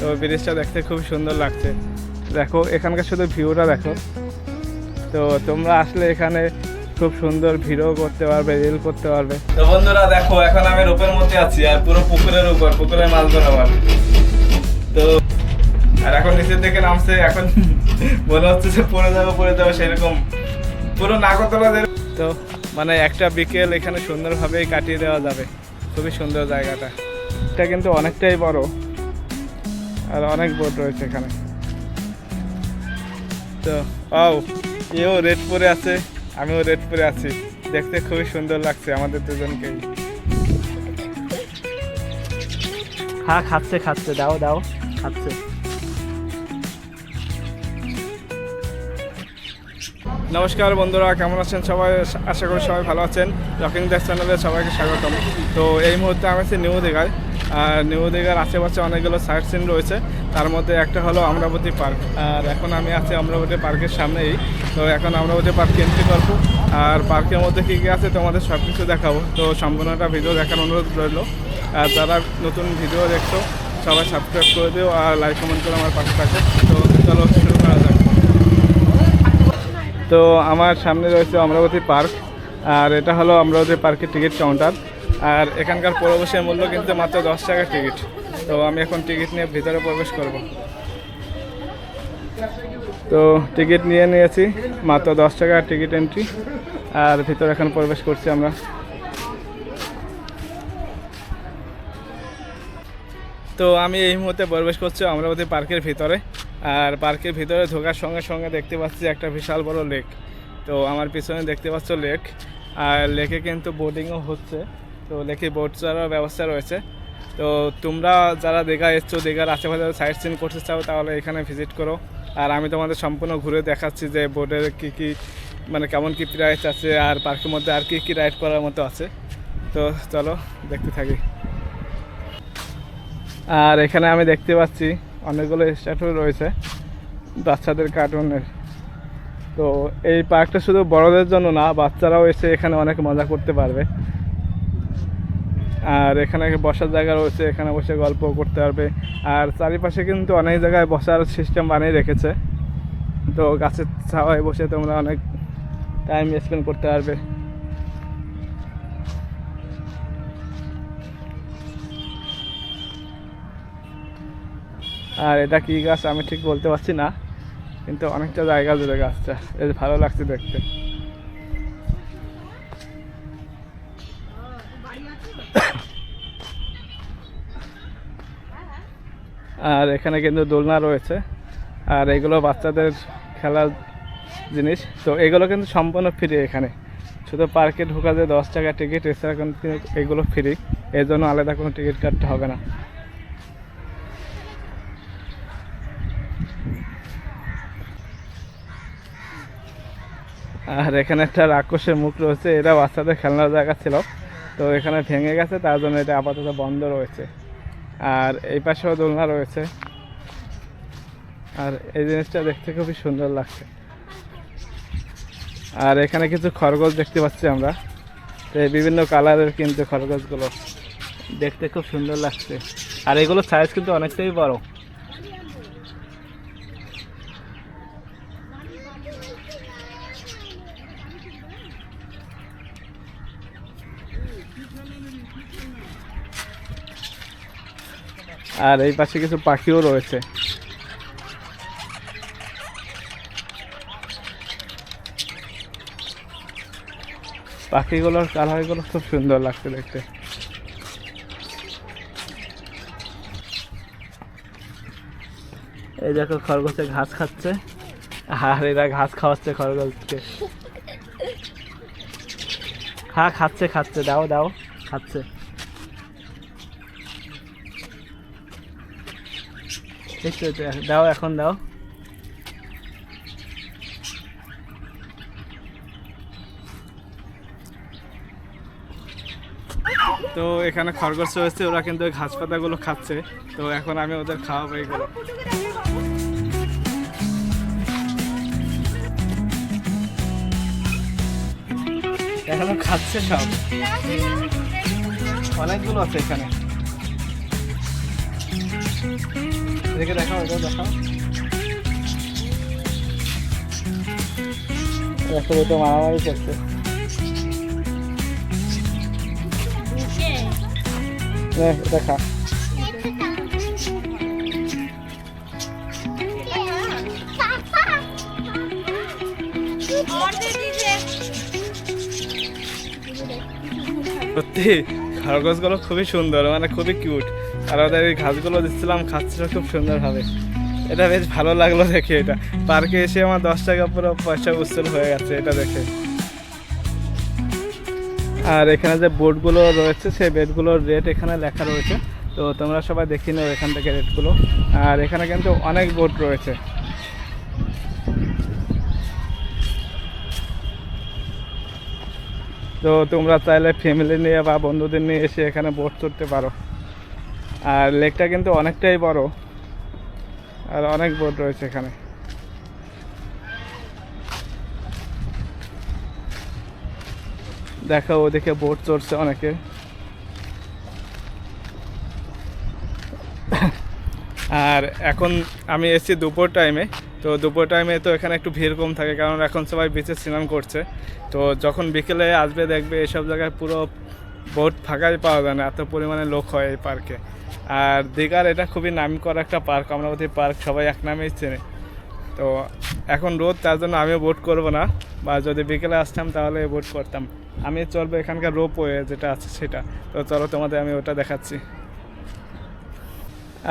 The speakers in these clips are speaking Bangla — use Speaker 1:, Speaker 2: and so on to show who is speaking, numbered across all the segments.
Speaker 1: তো ব্রিজটা দেখতে খুব সুন্দর লাগছে দেখো এখানকার শুধু ভিউটা দেখো তো তোমরা আসলে এখানে খুব সুন্দর ভিড়ও করতে পারবে রিল করতে পারবে তো বন্ধুরা দেখো এখন আমি রোপের মধ্যে আছি আর পুরো পুকুরের উপর পুকুরে মাছ ধরাবার তো আর এখন নিচের দিকে নামছে এখন মনে হচ্ছে যে পড়ে যাবে পড়ে যাবে সেরকম পুরো নাগরতলা তো মানে একটা বিকেল এখানে সুন্দরভাবেই কাটিয়ে দেওয়া যাবে খুবই সুন্দর জায়গাটা এটা কিন্তু অনেকটাই বড় আর অনেক বোট রয়েছে এখানে তো ও এও রেড পরে আছে আমিও রেড পরে আছি দেখতে খুবই সুন্দর লাগছে আমাদের দুজনকেই খা খাচ্ছে খাচ্ছে দাও দাও খাচ্ছে নমস্কার বন্ধুরা কেমন আছেন সবাই আশা করি সবাই ভালো আছেন রকিং দেশ চ্যানেলে সবাইকে স্বাগতম তো এই মুহূর্তে আমি আছি নিউ দীঘায় নিউ দীঘার আশেপাশে অনেকগুলো সাইট সিন রয়েছে তার মধ্যে একটা হলো আমরাবতী পার্ক আর এখন আমি আছি আমরাবতী পার্কের সামনেই তো এখন আমরাবতী পার্ক এন্ট্রি করবো আর পার্কের মধ্যে কী কী আছে তোমাদের সব কিছু দেখাবো তো সম্পূর্ণটা ভিডিও দেখার অনুরোধ রইল আর যারা নতুন ভিডিও দেখছো সবাই সাবস্ক্রাইব করে দিও আর লাইক কমেন্ট করে আমার পাশে থাকে তো চলো শুরু করা যাক তো আমার সামনে রয়েছে অমরাবতী পার্ক আর এটা হলো অমরাবতী পার্কের টিকিট কাউন্টার আর এখানকার প্রবেশের মূল্য কিন্তু মাত্র দশ টাকা টিকিট তো আমি এখন টিকিট নিয়ে ভিতরে প্রবেশ করব তো টিকিট নিয়ে নিয়েছি মাত্র দশ টাকা টিকিট এন্ট্রি আর ভিতরে এখন প্রবেশ করছি আমরা তো আমি এই মুহূর্তে প্রবেশ করছি অমরাবতী পার্কের ভিতরে আর পার্কের ভিতরে ঢোকার সঙ্গে সঙ্গে দেখতে পাচ্ছি একটা বিশাল বড় লেক তো আমার পিছনে দেখতে পাচ্ছ লেক আর লেকে কিন্তু বোটিংও হচ্ছে তো লেখে বোট চালার ব্যবস্থা রয়েছে তো তোমরা যারা দীঘা এসছো দীঘার আশেপাশে সাইট সিন করতে চাও তাহলে এখানে ভিজিট করো আর আমি তোমাদের সম্পূর্ণ ঘুরে দেখাচ্ছি যে বোটের কী কী মানে কেমন কী প্রাইস আছে আর পার্কের মধ্যে আর কী কী রাইড করার মতো আছে তো চলো দেখতে থাকি আর এখানে আমি দেখতে পাচ্ছি অনেকগুলো স্ট্যাটু রয়েছে বাচ্চাদের কার্টুনের তো এই পার্কটা শুধু বড়দের জন্য না বাচ্চারাও এসে এখানে অনেক মজা করতে পারবে আর এখানে বসার জায়গা রয়েছে এখানে বসে গল্প করতে পারবে আর চারিপাশে কিন্তু অনেক জায়গায় বসার সিস্টেম বানিয়ে রেখেছে তো গাছের ছাওয়ায় বসে তোমরা অনেক টাইম স্পেন্ড করতে পারবে আর এটা কি গাছ আমি ঠিক বলতে পারছি না কিন্তু অনেকটা জায়গা জুড়ে গাছটা বেশ ভালো লাগছে দেখতে আর এখানে কিন্তু দোলনা রয়েছে আর এগুলো বাচ্চাদের খেলার জিনিস তো এগুলো কিন্তু সম্পূর্ণ ফ্রি এখানে শুধু পার্কে ঢোকা যে দশ টাকা টিকিট এছাড়া কিন্তু এগুলো ফ্রি এর জন্য আলাদা কোনো টিকিট কাটতে হবে না আর এখানে একটা রাক্ষসের মুখ রয়েছে এটা বাচ্চাদের খেলনার জায়গা ছিল তো এখানে ভেঙে গেছে তার জন্য এটা আপাতত বন্ধ রয়েছে আর এই পাশেও দোলনা রয়েছে আর এই জিনিসটা দেখতে খুবই সুন্দর লাগছে আর এখানে কিছু খরগোশ দেখতে পাচ্ছি আমরা তো বিভিন্ন কালারের কিন্তু খরগোশগুলো দেখতে খুব সুন্দর লাগছে আর এগুলো সাইজ কিন্তু অনেকটাই বড় আর এই পাশে কিছু পাখিও রয়েছে পাখিগুলোর কালারগুলো খুব সুন্দর লাগছে দেখতে এই দেখো খরগোশে ঘাস খাচ্ছে আর এরা ঘাস খাওয়াচ্ছে খরগোশকে খা হ্যাঁ, খাচ্ছে খাচ্ছে দাও দাও খাচ্ছে তো দাও এখন দাও তো এখানে খরগোশ হয়েছে ওরা কিন্তু ঘাস পাতাগুলো খাচ্ছে তো এখন আমি ওদের খাওয়াবো এগুলো এখনো খাচ্ছে সব অনেকগুলো আছে এখানে দেখে দেখাও এটা দেখাও রাস্তায় তো মারামারি করছে দেখা সত্যি খরগোশগুলো খুবই সুন্দর মানে খুবই কিউট আর ওদের এই ঘাসগুলো দিচ্ছিলাম খাচ্ছিল খুব সুন্দরভাবে এটা বেশ ভালো লাগলো দেখে এটা পার্কে এসে আমার দশ টাকা পুরো পয়সা উচ্ছল হয়ে গেছে এটা দেখে আর এখানে যে বোর্ডগুলো রয়েছে সেই বেডগুলোর রেট এখানে লেখা রয়েছে তো তোমরা সবাই দেখি নাও এখান থেকে রেটগুলো আর এখানে কিন্তু অনেক বোর্ড রয়েছে তো তোমরা চাইলে ফ্যামিলি নিয়ে বা বন্ধুদের নিয়ে এসে এখানে বোট চড়তে পারো আর লেকটা কিন্তু অনেকটাই বড় আর অনেক বোট রয়েছে এখানে দেখা ওদিকে বোট চড়ছে অনেকে আর এখন আমি এসেছি দুপুর টাইমে তো দুপুর টাইমে তো এখানে একটু ভিড় কম থাকে কারণ এখন সবাই বিচে স্নান করছে তো যখন বিকেলে আসবে দেখবে এসব জায়গায় পুরো বোট ফাঁকাই পাওয়া যায় না এত পরিমাণে লোক হয় এই পার্কে আর দীঘার এটা খুবই নামি করা একটা পার্ক অমরাবতী পার্ক সবাই এক নামেই চেনে তো এখন রোদ তার জন্য আমিও বোট করব না বা যদি বিকেলে আসতাম তাহলে বোট করতাম আমি চলবো এখানকার রোপওয়ে যেটা আছে সেটা তো চলো তোমাদের আমি ওটা দেখাচ্ছি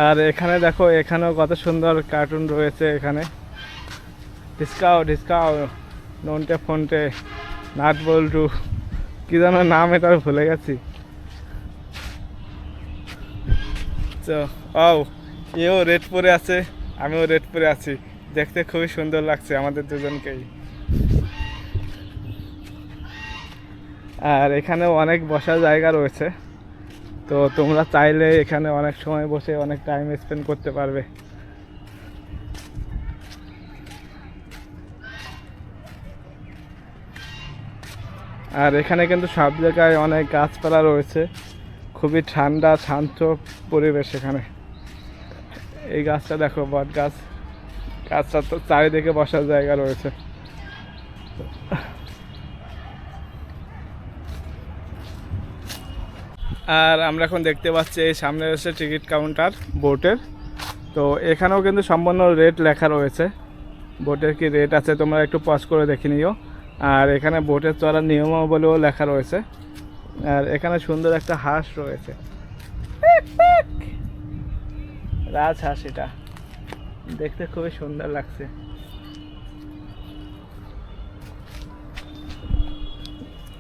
Speaker 1: আর এখানে দেখো এখানেও কত সুন্দর কার্টুন রয়েছে এখানে ডিসকাও ডিসকাও নোনটে ফোনটে নাট বল্টু কী যেন নাম এটা ভুলে গেছি তো আও এও রেড পরে আছে আমিও রেড পরে আছি দেখতে খুবই সুন্দর লাগছে আমাদের দুজনকেই আর এখানে অনেক বসার জায়গা রয়েছে তো তোমরা চাইলে এখানে অনেক সময় বসে অনেক টাইম স্পেন্ড করতে পারবে আর এখানে কিন্তু সব জায়গায় অনেক গাছপালা রয়েছে খুবই ঠান্ডা শান্ত পরিবেশ এখানে এই গাছটা দেখো বট গাছ গাছটা তো চারিদিকে বসার জায়গা রয়েছে আর আমরা এখন দেখতে পাচ্ছি এই সামনে রয়েছে টিকিট কাউন্টার বোটের তো এখানেও কিন্তু সম্পূর্ণ রেট লেখা রয়েছে বোটের কি রেট আছে তোমরা একটু পজ করে দেখে নিও আর এখানে বোটের চড়ার নিয়মাবলীও লেখা রয়েছে আর এখানে সুন্দর একটা হাঁস রয়েছে রাজ হাঁস এটা দেখতে খুবই সুন্দর লাগছে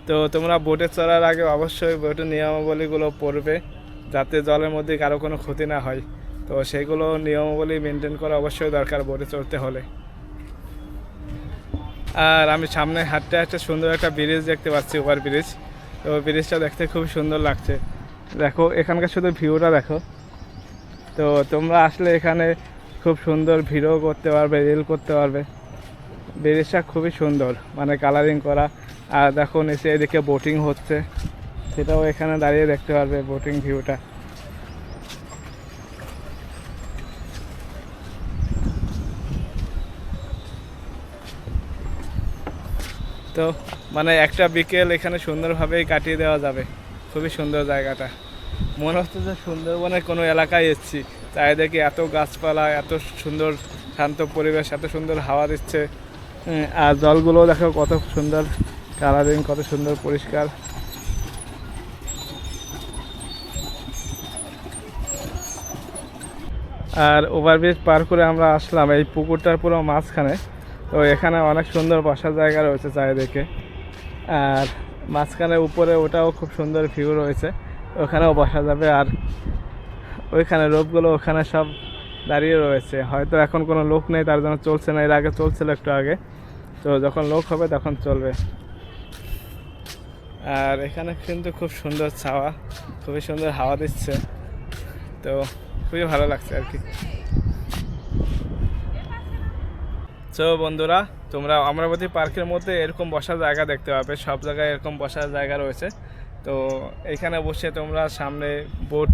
Speaker 1: তো তোমরা বোটে চড়ার আগে অবশ্যই বোটের নিয়মাবলীগুলো পড়বে যাতে জলের মধ্যে কারো কোনো ক্ষতি না হয় তো সেগুলো নিয়মাবলী মেনটেন করা অবশ্যই দরকার বোটে চড়তে হলে আর আমি সামনে হাঁটতে হাঁটতে সুন্দর একটা ব্রিজ দেখতে পাচ্ছি ওভার ব্রিজ তো ব্রিজটা দেখতে খুব সুন্দর লাগছে দেখো এখানকার শুধু ভিউটা দেখো তো তোমরা আসলে এখানে খুব সুন্দর ভিড়ও করতে পারবে রিল করতে পারবে ব্রিজটা খুবই সুন্দর মানে কালারিং করা আর দেখো নিচে এদিকে বোটিং হচ্ছে সেটাও এখানে দাঁড়িয়ে দেখতে পারবে বোটিং ভিউটা তো মানে একটা বিকেল এখানে সুন্দরভাবেই কাটিয়ে দেওয়া যাবে খুবই সুন্দর জায়গাটা মনে হচ্ছে যে সুন্দরবনের কোনো এলাকায় এসেছি চারিদিকে এত গাছপালা এত সুন্দর শান্ত পরিবেশ এত সুন্দর হাওয়া দিচ্ছে আর জলগুলো দেখো কত সুন্দর কালারিং কত সুন্দর পরিষ্কার আর ওভারব্রিজ পার করে আমরা আসলাম এই পুকুরটার পুরো মাঝখানে তো এখানে অনেক সুন্দর বসার জায়গা রয়েছে চারিদিকে আর মাঝখানে উপরে ওটাও খুব সুন্দর ভিউ রয়েছে ওখানেও বসা যাবে আর ওইখানে রোপগুলো ওখানে সব দাঁড়িয়ে রয়েছে হয়তো এখন কোনো লোক নেই তার জন্য চলছে না এর আগে চলছিল একটু আগে তো যখন লোক হবে তখন চলবে আর এখানে কিন্তু খুব সুন্দর ছাওয়া খুবই সুন্দর হাওয়া দিচ্ছে তো খুবই ভালো লাগছে আর কি সো বন্ধুরা তোমরা অমরাবতী পার্কের মধ্যে এরকম বসার জায়গা দেখতে পাবে সব জায়গায় এরকম বসার জায়গা রয়েছে তো এখানে বসে তোমরা সামনে বোট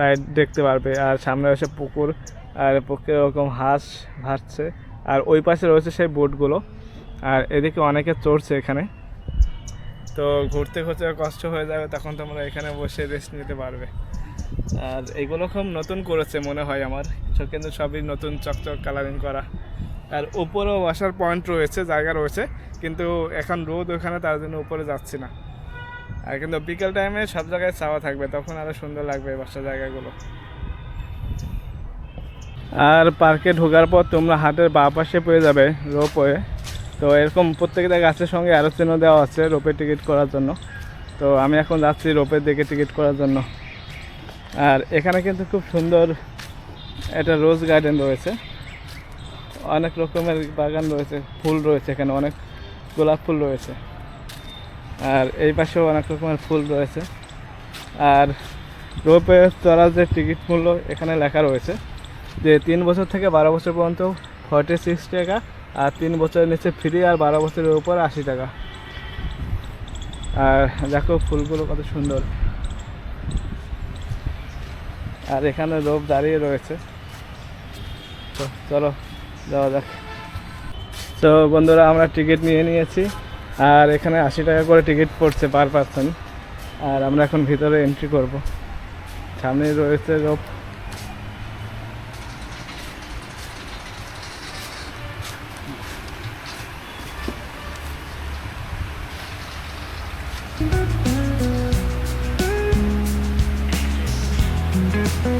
Speaker 1: রাইড দেখতে পারবে আর সামনে রয়েছে পুকুর আর পুকুরে ওরকম হাঁস ভাসছে আর ওই পাশে রয়েছে সেই বোটগুলো আর এদিকে অনেকে চড়ছে এখানে তো ঘুরতে ঘুরতে কষ্ট হয়ে যাবে তখন তোমরা এখানে বসে রেস্ট নিতে পারবে আর এগুলো খুব নতুন করেছে মনে হয় আমার কিন্তু সবই নতুন চকচক কালারিং করা আর উপরেও বসার পয়েন্ট রয়েছে জায়গা রয়েছে কিন্তু এখন রোদ ওখানে তার জন্য উপরে যাচ্ছি না আর কিন্তু বিকেল টাইমে সব জায়গায় ছাওয়া থাকবে তখন আরও সুন্দর লাগবে বাসার জায়গাগুলো আর পার্কে ঢোকার পর তোমরা হাতের বা পাশে পেয়ে যাবে রোপওয়ে তো এরকম প্রত্যেকটা গাছের সঙ্গে আরো চিহ্ন দেওয়া আছে রোপে টিকিট করার জন্য তো আমি এখন যাচ্ছি রোপের দিকে টিকিট করার জন্য আর এখানে কিন্তু খুব সুন্দর একটা রোজ গার্ডেন রয়েছে অনেক রকমের বাগান রয়েছে ফুল রয়েছে এখানে অনেক গোলাপ ফুল রয়েছে আর এই পাশেও অনেক রকমের ফুল রয়েছে আর রোপে চড়ার যে টিকিট মূল্য এখানে লেখা রয়েছে যে তিন বছর থেকে বারো বছর পর্যন্ত ফর্টি সিক্স টাকা আর তিন বছরের নিচে ফ্রি আর বারো বছরের উপর আশি টাকা আর দেখো ফুলগুলো কত সুন্দর আর এখানে রোপ দাঁড়িয়ে রয়েছে চলো যাওয়া যাক তো বন্ধুরা আমরা টিকিট নিয়ে নিয়েছি আর এখানে আশি টাকা করে টিকিট পড়ছে পার পার্সন আর আমরা এখন ভিতরে এন্ট্রি করব সামনে রয়েছে রোপ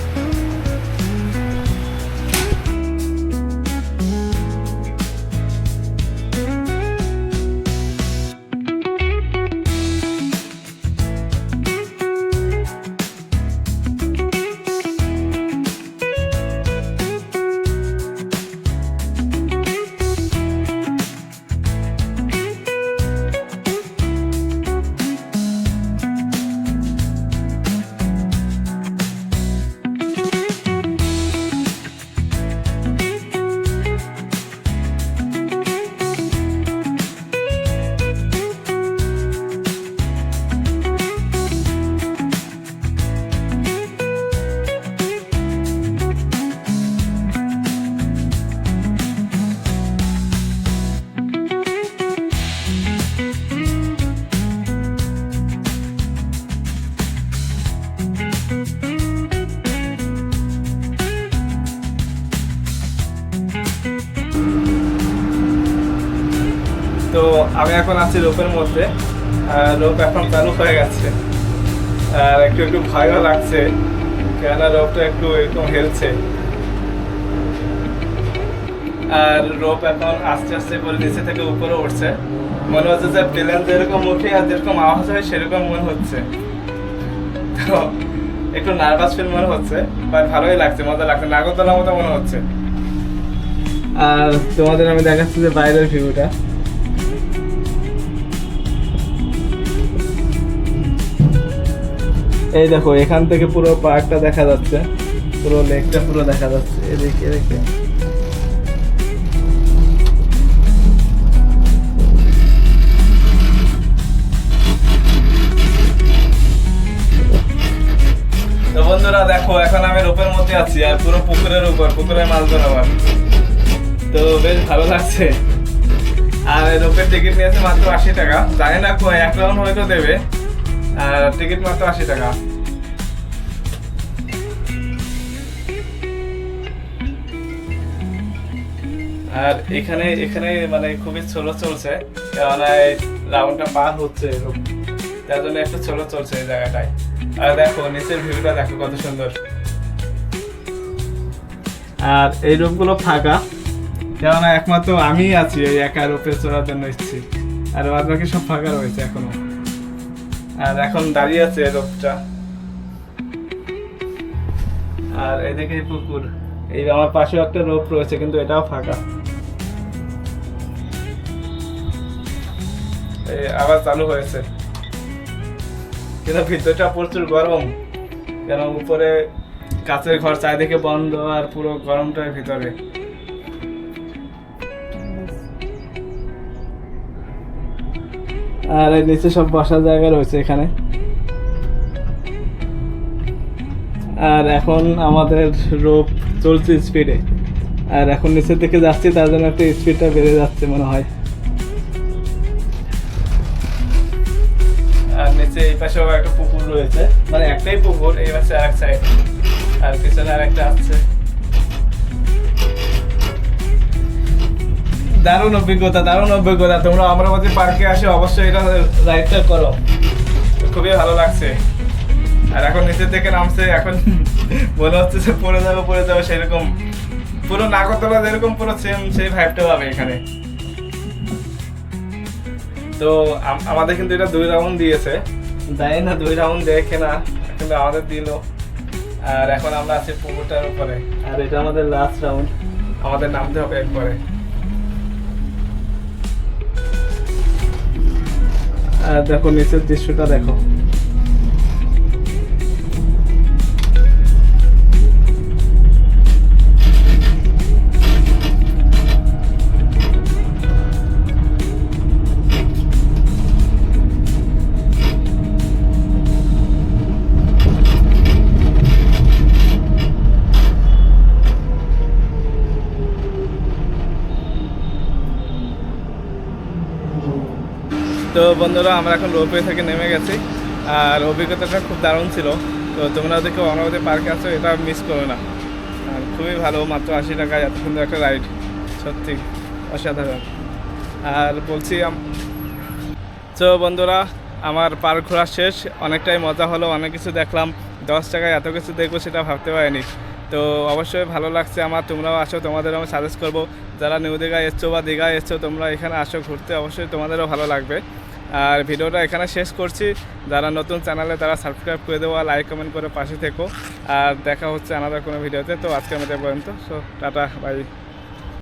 Speaker 1: Thank you. তো আমি এখন আছি রোপের মধ্যে রোপ এখন চালু হয়ে গেছে আর একটু একটু ভয়ও লাগছে কেননা রোপটা একটু এরকম হেলছে আর রোপ এখন আস্তে আস্তে করে নিচে থেকে উপরে উঠছে মনে হচ্ছে যে প্লেন যেরকম উঠে আর যেরকম আওয়াজ হয় সেরকম মনে হচ্ছে তো একটু নার্ভাস ফিল মনে হচ্ছে বাট ভালোই লাগছে মজা লাগছে নাগরদোলার মতো মনে হচ্ছে আর তোমাদের আমি দেখাচ্ছি যে বাইরের ভিউটা এই দেখো এখান থেকে পুরো পার্কটা দেখা যাচ্ছে পুরো লেকটা পুরো দেখা যাচ্ছে এদিকে এদিকে তো বন্ধুরা দেখো এখন আমি রোপের মধ্যে আছি আর পুরো পুকুরের উপর পুকুরে মাছ ধরাবার তো বেশ ভালো লাগছে আর রোপের টিকিট নিয়েছে মাত্র আশি টাকা জানি না এক রাউন্ড হয়তো দেবে আর টিকিট মাত্র আশি টাকা আর এখানে এখানে মানে খুবই ছোলো চলছে কেননা এই রাউন্ডটা পার হচ্ছে এরকম তার জন্য একটু ছোলো চলছে এই জায়গাটায় আর দেখো নিচের ভিউটা দেখো কত সুন্দর আর এই রূপগুলো ফাঁকা কেননা একমাত্র আমি আছি এই একা রূপে চড়ার জন্য ইচ্ছি আর বাদ বাকি সব ফাঁকা রয়েছে এখনো আর এখন দাঁড়িয়ে আছে এই রোপটা আর এদিকে পুকুর এই আমার পাশে একটা রোপ রয়েছে কিন্তু এটাও ফাঁকা আবার চালু হয়েছে কিন্তু ভিতরটা প্রচুর গরম কেন উপরে কাছের ঘর চারিদিকে বন্ধ আর পুরো গরমটার ভিতরে আর নিচে সব বসার জায়গা রয়েছে এখানে আর এখন আমাদের রোপ চলছে স্পিডে আর এখন নিচের দিকে যাচ্ছি তার জন্য একটা স্পিডটা বেড়ে যাচ্ছে মনে হয় রয়েছে এই পাশে আবার একটা পুকুর রয়েছে মানে একটাই পুকুর এই পাশে আর এক সাইড আর পিছনে আর একটা আছে দারুণ অভিজ্ঞতা দারুণ অভিজ্ঞতা তোমরা অমরাবতী পার্কে আসে অবশ্যই এটা রাইডটা করো খুবই ভালো লাগছে আর এখন নিচের থেকে নামছে এখন মনে হচ্ছে যে পড়ে যাবো পড়ে যাবো সেরকম পুরো নাগরতলা যেরকম পুরো সেম সেই ভাইবটা পাবে এখানে তো আমাদের কিন্তু এটা দুই রাউন্ড দিয়েছে দেয় না দুই রাউন্ড দেখে না কিন্তু আমাদের দিল আর এখন আমরা আছি পুকুরটার উপরে আর এটা আমাদের লাস্ট রাউন্ড আমাদের নামতে হবে একবারে আর দেখো নিচের দৃশ্যটা দেখো বন্ধুরা আমরা এখন রোপওয়ে থেকে নেমে গেছি আর অভিজ্ঞতাটা খুব দারুণ ছিল তো তোমরা যদি কেউ পার্কে আছো এটা মিস করো না আর খুবই ভালো মাত্র আশি টাকা এত সুন্দর একটা রাইড সত্যি অসাধারণ আর বলছি তো বন্ধুরা আমার পার্ক ঘোরা শেষ অনেকটাই মজা হলো অনেক কিছু দেখলাম দশ টাকায় এত কিছু দেখবো সেটা ভাবতে পারিনি তো অবশ্যই ভালো লাগছে আমার তোমরাও আসো তোমাদের আমি সাজেস্ট করবো যারা নিউ দীঘায় এসছো বা দীঘায় এসছো তোমরা এখানে আসো ঘুরতে অবশ্যই তোমাদেরও ভালো লাগবে আর ভিডিওটা এখানে শেষ করছি যারা নতুন চ্যানেলে তারা সাবস্ক্রাইব করে দেওয়া লাইক কমেন্ট করে পাশে থেকো আর দেখা হচ্ছে আলাদা কোনো ভিডিওতে তো আজকের মধ্যে পর্যন্ত সো টাটা বাই